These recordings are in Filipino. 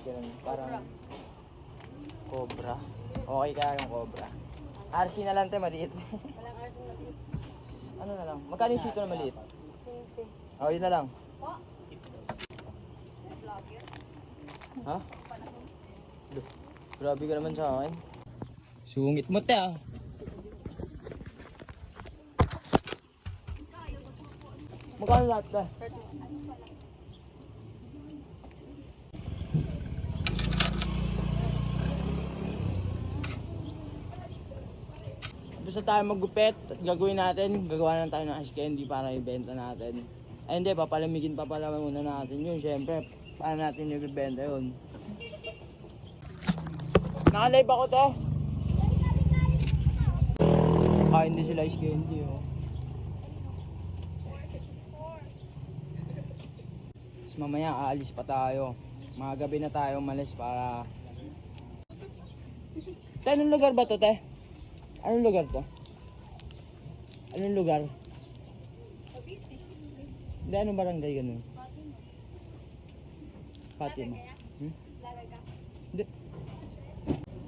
Ganun, parang cobra. Okay kaya yung cobra. RC na lang tayo, maliit. Walang arts na maliit. ano na lang? Magkano yung sito na maliit? Sisi. Oh, yun na lang. Vlogger. Ha? Duh, grabe ka naman sa akin. Sungit mo te ah. Magkano lahat ka? Gusto tayo maggupit gagawin natin, gagawa lang tayo ng ice candy para ibenta natin. Ay hindi, papalamigin pa pala muna natin yun. Siyempre, paano natin yung ibibenta yun? Nakalive ako to. Ah, hindi sila ice candy oh. Tapos mamaya aalis pa tayo. Mga gabi na tayo umalis para... Te, anong lugar ba to, te? Anong lugar to? Anong lugar? Hindi, anong barangay ganun? Fatima. Hmm? Hindi.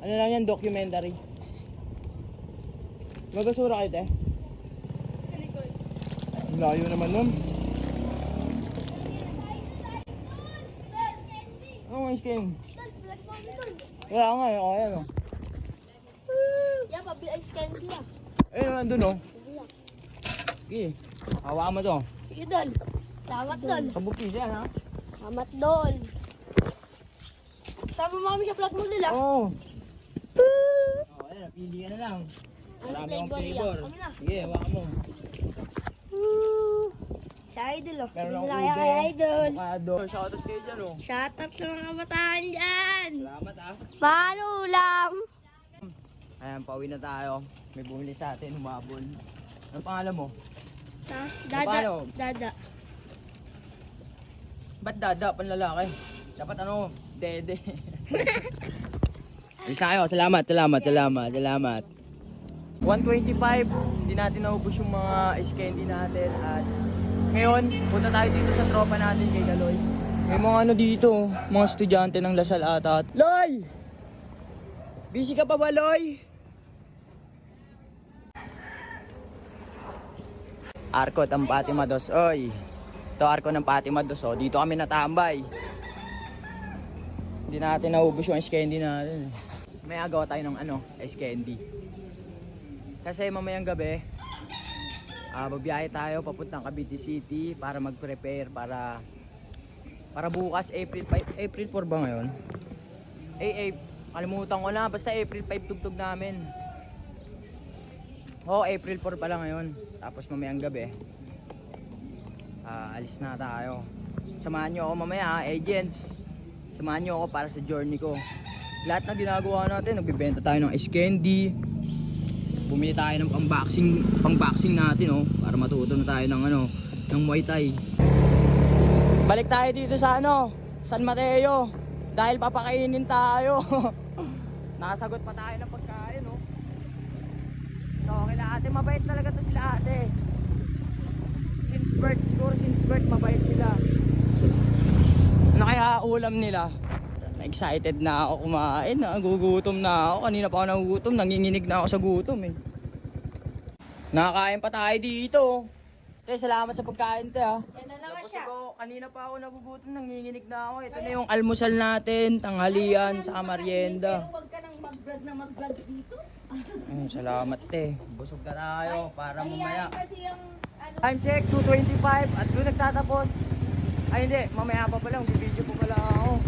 Ano lang yan, documentary. Magasura kayo, te? Layo naman nun. Ang ice cream? Wala nga eh, oh, ayan oh. Candy. Eh, nandun oh. Sige lang. Sige, hawakan mo to. Sige, Dol. Salamat, Dol. Kabukis yan ha. Salamat, Dol. Sama mo kami sa vlog mo nila. Oo. Oh, ayan, pili ka na lang. Ano Marami akong flavor. Sige, hawakan mo. Sa idol oh. Meron akong kaya kay idol. Avocado. Shoutout kayo dyan oh. Shoutout sa mga kabataan dyan. Salamat ah. Paano ulam? Ayan, pauwi na tayo. May bumili sa atin, humabol. Anong pangalan mo? Ha? Paano? Dada. Dada. Ba't dada, panlalaki? Dapat ano, dede. Alis na kayo. Salamat, salamat, salamat, salamat. 125, hindi natin naubos yung mga ice candy natin at ngayon, punta tayo dito sa tropa natin kay Galoy. May mga ano dito, mga estudyante ng Lasal ata. at- Loy! Busy ka pa ba, Loy? Arko ng Fatima Dos. Oy, ito Arko ng Fatima Dos. Oh. Dito kami natambay. Hindi natin naubos yung ice candy natin. May agawa tayo ng ano, ice candy. Kasi mamayang gabi, ah babiyahe tayo papuntang Cavite City para mag-prepare para para bukas April 5. April 4 ba ngayon? Eh, eh, kalimutan ko na. Basta April 5 tugtog namin. Oo, April 4 pala ngayon. Tapos mamayang gabi, ah, alis na tayo. Samahan nyo ako mamaya, ah, agents. Samahan nyo ako para sa journey ko. Lahat na ginagawa natin, nagbibenta tayo ng candy. Bumili tayo ng pang-boxing, pang-boxing natin, oh, para matuto na tayo ng ano, ng Muay Thai. Balik tayo dito sa ano, San Mateo. Dahil papakainin tayo. Nakasagot pa tayo ng oh. Kila ate, mabait talaga to sila ate. Since birth, siguro since birth, mabait sila. Ano kaya ulam nila? Excited na ako kumain, nagugutom na ako. Kanina pa ako nagugutom, nanginginig na ako sa gutom eh. Nakakain pa tayo dito. Te, salamat sa pagkain te ah. Yan siya. ako, kanina pa ako nagugutom, nanginginig na ako. Ito na yung almusal natin, tanghalian, sa merienda. Huwag ka nang mag-vlog na mag-vlog dito. Mm, salamat te. Busog na tayo para mamaya. kasi yung ano. Time check, 2.25 at doon nagtatapos. Ay hindi, mamaya pa pala, video po pala ako.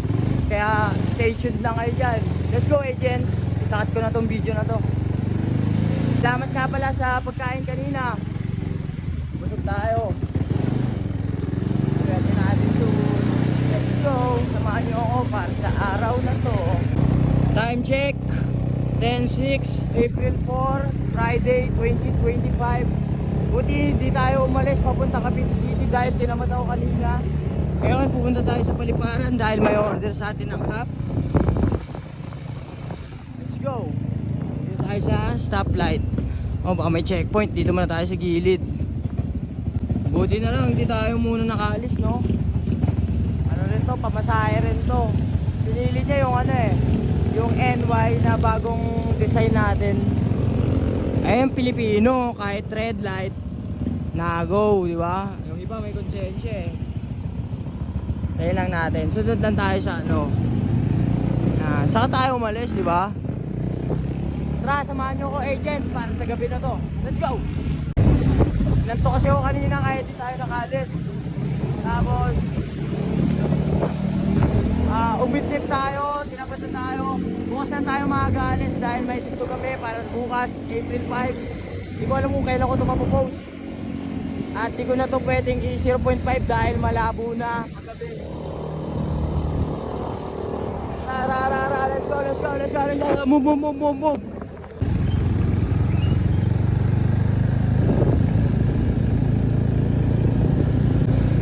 Kaya stay tuned lang kayo dyan. Let's go agents! Itakat ko na tong video na to. Salamat nga pala sa pagkain kanina. Tayo. Pwede natin to. Let's go! Samahan nyo ako para sa araw na to. Time check! 10-6, April 4, Friday 2025. Buti di tayo umalis papunta Cavite City dahil tinamat ako kanina. Ngayon pupunta tayo sa paliparan dahil may order sa atin ng app. Let's go! Dito tayo sa stoplight. Oh, baka may checkpoint. Dito muna tayo sa gilid. Buti na lang, hindi tayo muna nakaalis, no? Ano rin to, pamasahe rin to. Pinili niya yung ano eh, yung NY na bagong design natin. Ayun, Pilipino, kahit red light, na-go, di ba? Yung iba may konsensya eh. Tayo lang natin. Sunod lang tayo sa ano. Ah, saka tayo umalis, di ba? Tara, samahan nyo ko agents para sa gabi na to. Let's go! Nanto kasi ako kanina kaya di tayo nakalis. Tapos, ah, umitlip tayo, tinapat na tayo. Bukas na tayo makagalis dahil may dito kami para bukas, April 5. Hindi ko alam kung kailan ko ito mapopost. At di ko na to pwedeng i-0.5 dahil malabo na tara, let's go, let's go, let's go, let's go. Move, move, move, move, move.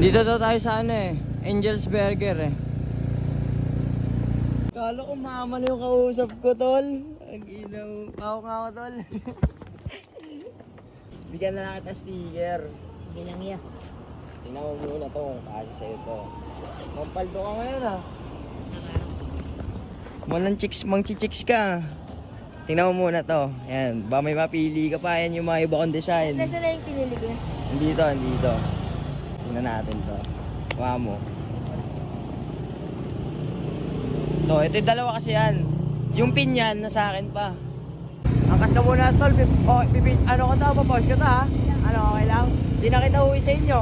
Dito daw tayo sa ano eh, Angel's Burger eh. Kala ko mama na yung kausap ko, tol. Ang inaw. Ako nga ako, tol. Bigyan na lang kita sticker. Hindi lang iya. Tingnan mo muna to kung kasi sa'yo to. Mampaldo ka ngayon ah. Walang chicks, mang chicks ka. Tingnan mo muna to. Ayan, ba may mapili ka pa. Yan yung mga iba kong design. Kasi na yung pinili ko. Andito, andito. Tingnan natin to. Kuha mo. To, ito yung dalawa kasi yan. Yung pin yan, nasa akin pa. Angkas ka muna, tol. Pip- Oh, ano ko to? Papost ko to, ha? Ano, okay lang? Di na kita uwi sa inyo.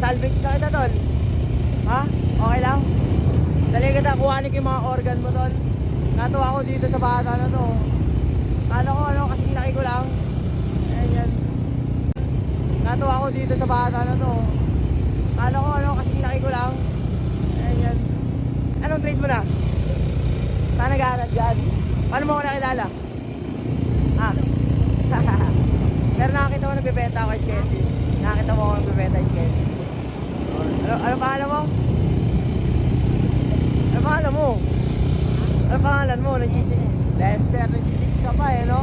Salvage na kita, tol. Ha? Okay lang? Dali kita, kuhanin ko yung mga organ mo, tol. Natuwa ko dito sa bata na to. Ano ko, ano, kasi laki ko lang. Ayan yan. Natuwa ko dito sa bata na to. Ano ko, ano, kasi laki ko lang. Ayan yan. Anong grade mo na? Saan nag-aaral dyan? Paano mo ako nakilala? Ah. Pero nakakita mo nagbibenta ako Skelly. Nakakita mo ako nagbibenta Skelly. Ano, ano pangalan mo? Ano pangalan mo? Ano pangalan mo? Nagchichik. Lester, nagchichik ka pa eh, no?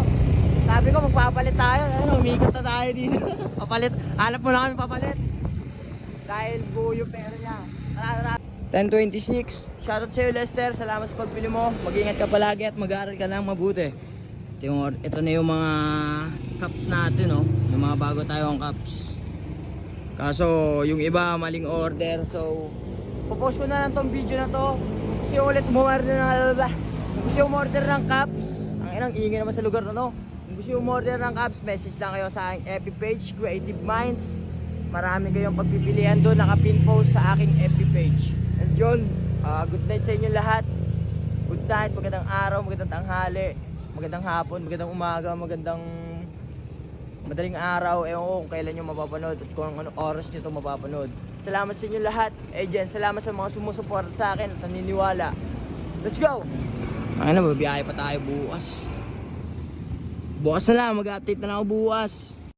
Sabi ko magpapalit tayo. Ano, umikot na tayo dito. papalit. Hanap mo na kami papalit. Dahil buo yung pera niya. Tara. 10.26. Shoutout sa'yo Lester. Salamat sa pagbili mo. Mag-ingat ka palagi at mag-aaral ka lang mabuti. Ito, yung, or- ito na yung mga cups natin, no? Yung mga bago tayong cups. Kaso, yung iba maling order. So, popost ko na lang tong video na to. Kasi ulit umorder ng Gusto yung umorder ng cups. Ang inang ingay naman sa lugar na to. Kung gusto yung umorder ng cups, message lang kayo sa aking FB page, Creative Minds. Marami kayong pagpipilian doon. Nakapin post sa aking FB page. And yun, ah, good night sa inyo lahat. Good night, magandang araw, magandang tanghali, magandang hapon, magandang umaga, magandang madaling araw. Ewan ko kung kailan nyo mapapanood at kung ano oras nyo ito mapapanood. Salamat sa inyo lahat. Agent, salamat sa mga sumusuporta sa akin at naniniwala. Let's go! Ano, babiyahe pa tayo bukas. Bukas na lang, mag-update na lang ako bukas.